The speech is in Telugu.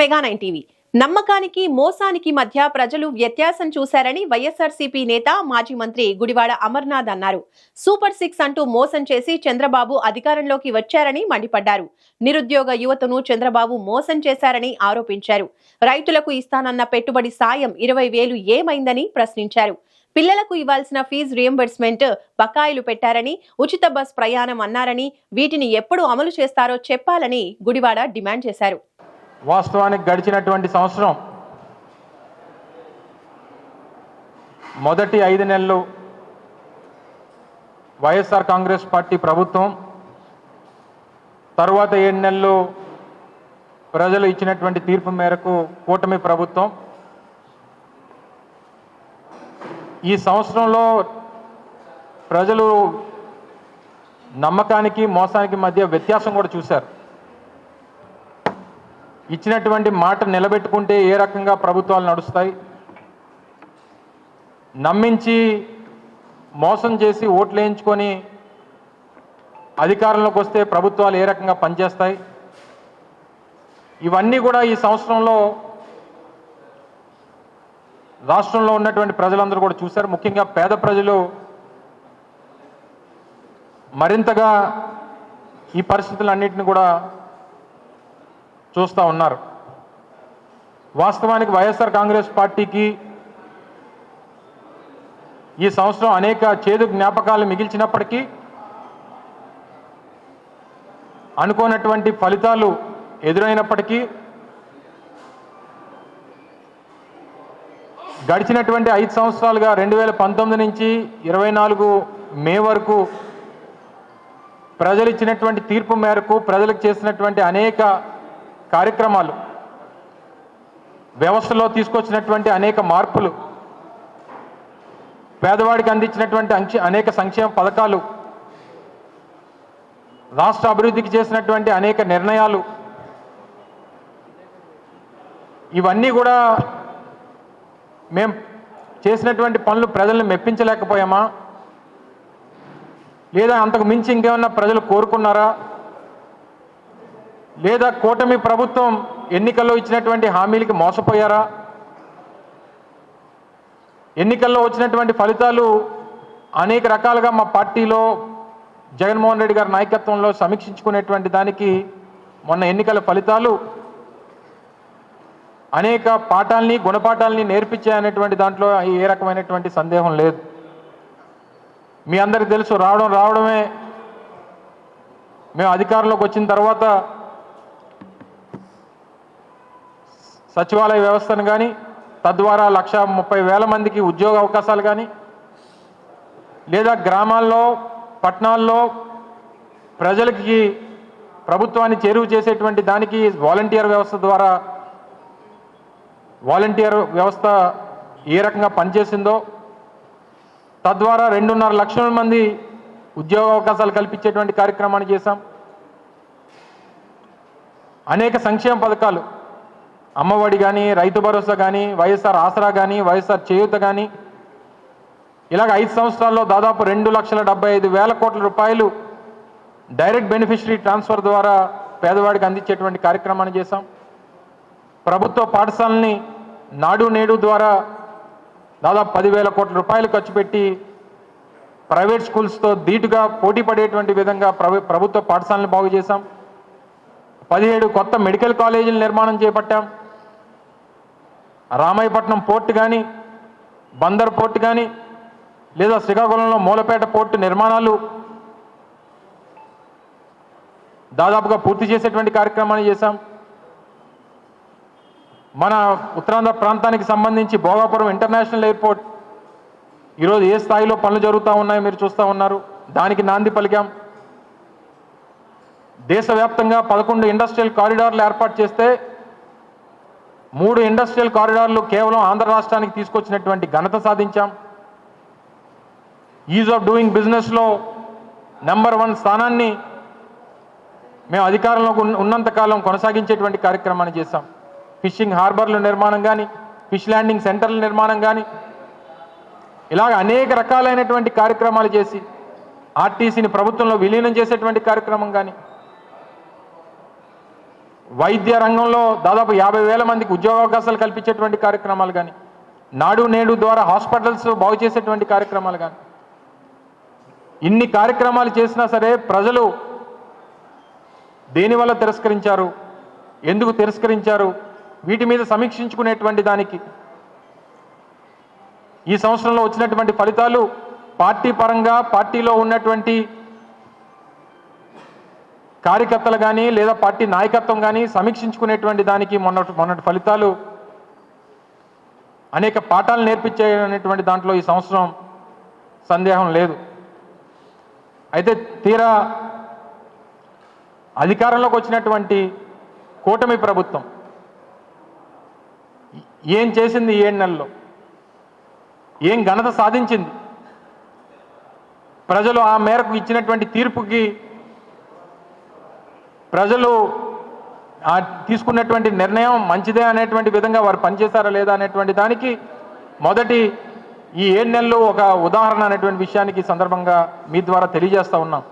Mega nine TV. నమ్మకానికి మోసానికి మధ్య ప్రజలు వ్యత్యాసం చూశారని వైఎస్ఆర్సీపీ నేత మాజీ మంత్రి గుడివాడ అమర్నాథ్ అన్నారు. సూపర్ సిక్స్ అంటూ మోసం చేసి చంద్రబాబు అధికారంలోకి వచ్చారని మండిపడ్డారు. నిరుద్యోగ యువతను చంద్రబాబు మోసం చేశారని ఆరోపించారు. రైతులకు ఇస్తానన్న పెట్టుబడి సాయం ఇరవై వేలు ఏమైందని ప్రశ్నించారు. పిల్లలకు ఇవ్వాల్సిన ఫీజు రియంబర్స్మెంట్ బకాయిలు పెట్టారని ఉచిత బస్ ప్రయాణం అన్నారని వీటిని ఎప్పుడు అమలు చేస్తారో చెప్పాలని గుడివాడ డిమాండ్ చేశారు. వాస్తవానికి గడిచినటువంటి సంవత్సరం మొదటి ఐదు నెలలు వైఎస్ఆర్ కాంగ్రెస్ పార్టీ ప్రభుత్వం తరువాత ఏడు నెలలు ప్రజలు ఇచ్చినటువంటి తీర్పు మేరకు కూటమి ప్రభుత్వం. ఈ సంవత్సరంలో ప్రజలు నమ్మకానికి మోసానికి మధ్య వ్యత్యాసం కూడా చూశారు. ఇచ్చినటువంటి మాట నిలబెట్టుకుంటే ఏ రకంగా ప్రభుత్వాలు నడుస్తాయి? నమ్మించి మోసం చేసి ఓట్లు వేయించుకొని అధికారంలోకి వస్తే ప్రభుత్వాలు ఏ రకంగా పనిచేస్తాయి? ఇవన్నీ కూడా ఈ సంవత్సరంలో రాష్ట్రంలో ఉన్నటువంటి ప్రజలందరూ కూడా చూశారు. ముఖ్యంగా పేద ప్రజలు మరింతగా ఈ పరిస్థితులన్నింటినీ కూడా చూస్తూ ఉన్నారు. వాస్తవానికి వైఎస్ఆర్ కాంగ్రెస్ పార్టీకి ఈ సంవత్సరం అనేక చేదు జ్ఞాపకాలు మిగిల్చినప్పటికీ అనుకోనటువంటి ఫలితాలు ఎదురైనప్పటికీ గడిచినటువంటి ఐదు సంవత్సరాలుగా రెండు వేల పంతొమ్మిది నుంచి ఇరవై నాలుగు మే వరకు ప్రజలు ఇచ్చినటువంటి తీర్పు మేరకు ప్రజలకు చేసినటువంటి అనేక కార్యక్రమాలు వ్యవస్థలో తీసుకొచ్చినటువంటి అనేక మార్పులు పేదవాడికి అందించినటువంటి అనేక సంక్షేమ పథకాలు రాష్ట్ర అభివృద్ధికి చేసినటువంటి అనేక నిర్ణయాలు ఇవన్నీ కూడా మేం చేసినటువంటి పనులు ప్రజల్ని మెప్పించలేకపోయామా? లేదా అంతకు మించి ఇంకేమన్నా ప్రజలు కోరుకున్నారా? లేదా కూటమి ప్రభుత్వం ఎన్నికల్లో ఇచ్చినటువంటి హామీలకి మోసపోయారా? ఎన్నికల్లో వచ్చినటువంటి ఫలితాలు అనేక రకాలుగా మా పార్టీలో జగన్మోహన్ రెడ్డి గారి నాయకత్వంలో సమీక్షించుకునేటువంటి దానికి మొన్న ఎన్నికల ఫలితాలు అనేక పాఠాలని గుణపాఠాలని నేర్పించాయనేటువంటి దాంట్లో ఏ రకమైనటువంటి సందేహం లేదు. మీ అందరికి తెలుసు రావడం రావడమే. మేము అధికారంలోకి వచ్చిన తర్వాత సచివాలయ వ్యవస్థను కానీ తద్వారా లక్ష ముప్పై వేల మందికి ఉద్యోగ అవకాశాలు కానీ లేదా గ్రామాల్లో పట్టణాల్లో ప్రజలకి ప్రభుత్వాన్ని చేరువ చేసేటువంటి దానికి వాలంటీర్ వ్యవస్థ ద్వారా వాలంటీర్ వ్యవస్థ ఏ రకంగా పనిచేసిందో తద్వారా రెండున్నర లక్షల మంది ఉద్యోగ అవకాశాలు కల్పించేటువంటి కార్యక్రమాన్ని చేశాం. అనేక సంక్షేమ పథకాలు అమ్మఒడి కానీ రైతు భరోసా కానీ వైఎస్ఆర్ ఆసరా కానీ వైఎస్ఆర్ చేయూత కానీ ఇలాగ ఐదు సంవత్సరాల్లో దాదాపు రెండు లక్షల డెబ్బై ఐదు వేల కోట్ల రూపాయలు డైరెక్ట్ బెనిఫిషరీ ట్రాన్స్ఫర్ ద్వారా పేదవాడికి అందించేటువంటి కార్యక్రమాన్ని చేశాం. ప్రభుత్వ పాఠశాలని నాడు నేడు ద్వారా దాదాపు పదివేల కోట్ల రూపాయలు ఖర్చు పెట్టి ప్రైవేట్ స్కూల్స్తో ధీటుగా పోటీ పడేటువంటి విధంగా ప్రభుత్వ పాఠశాలను బాగు చేశాం. పదిహేడు కొత్త మెడికల్ కాలేజీల నిర్మాణం చేపట్టాం. రామాయపట్నం పోర్ట్ కానీ బందర్ పోర్ట్ కానీ లేదా శ్రీకాకుళంలో మూలపేట పోర్టు నిర్మాణాలు దాదాపుగా పూర్తి చేసేటువంటి కార్యక్రమాన్ని చేశాం. మన ఉత్తరాంధ్ర ప్రాంతానికి సంబంధించి భోగాపురం ఇంటర్నేషనల్ ఎయిర్పోర్ట్ ఈరోజు ఏ స్థాయిలో పనులు జరుగుతూ ఉన్నాయో మీరు చూస్తూ ఉన్నారు. దానికి నాంది పలికాం. దేశవ్యాప్తంగా పదకొండు ఇండస్ట్రియల్ కారిడార్లు ఏర్పాటు చేస్తే మూడు ఇండస్ట్రియల్ కారిడార్లు కేవలం ఆంధ్ర రాష్ట్రానికి తీసుకొచ్చినటువంటి ఘనత సాధించాం. ఈజ్ ఆఫ్ డూయింగ్ బిజినెస్లో నెంబర్ వన్ స్థానాన్ని మేము అధికారంలో ఉన్నంతకాలం కొనసాగించేటువంటి కార్యక్రమాన్ని చేశాం. ఫిషింగ్ హార్బర్ల నిర్మాణం కానీ ఫిష్ ల్యాండింగ్ సెంటర్ల నిర్మాణం కానీ ఇలాగ అనేక రకాలైనటువంటి కార్యక్రమాలు చేసి ఆర్టీసీని ప్రభుత్వంలో విలీనం చేసేటువంటి కార్యక్రమం కానీ వైద్య రంగంలో దాదాపు యాభై వేల మందికి ఉద్యోగ అవకాశాలు కల్పించేటువంటి కార్యక్రమాలు కానీ నాడు నేడు ద్వారా హాస్పిటల్స్ బాగు చేసేటువంటి కార్యక్రమాలు కానీ ఇన్ని కార్యక్రమాలు చేసినా సరే ప్రజలు దేనివల్ల తిరస్కరించారు ఎందుకు తిరస్కరించారు వీటి మీద సమీక్షించుకునేటువంటి దానికి ఈ సంవత్సరంలో వచ్చినటువంటి ఫలితాలు పార్టీ పరంగా పార్టీలో ఉన్నటువంటి కార్యకర్తలు కానీ లేదా పార్టీ నాయకత్వం కానీ సమీక్షించుకునేటువంటి దానికి మొన్నటి మొన్నటి ఫలితాలు అనేక పాఠాలు నేర్పించేటువంటి దాంట్లో ఈ సంవత్సరం సందేహం లేదు. అయితే తీరా అధికారంలోకి వచ్చినటువంటి కూటమి ప్రభుత్వం ఏం చేసింది ఏడు నెలల్లో? ఏం ఘనత సాధించింది? ప్రజలు ఆ మేరకు ఇచ్చినటువంటి తీర్పుకి ప్రజలు తీసుకున్నటువంటి నిర్ణయం మంచిదే అనేటువంటి విధంగా వారు పనిచేశారా లేదా అనేటువంటి దానికి మొదటి ఈ ఏడు నెలలు ఒక ఉదాహరణ అనేటువంటి విషయానికి సందర్భంగా మీ ద్వారా తెలియజేస్తా ఉన్నాం.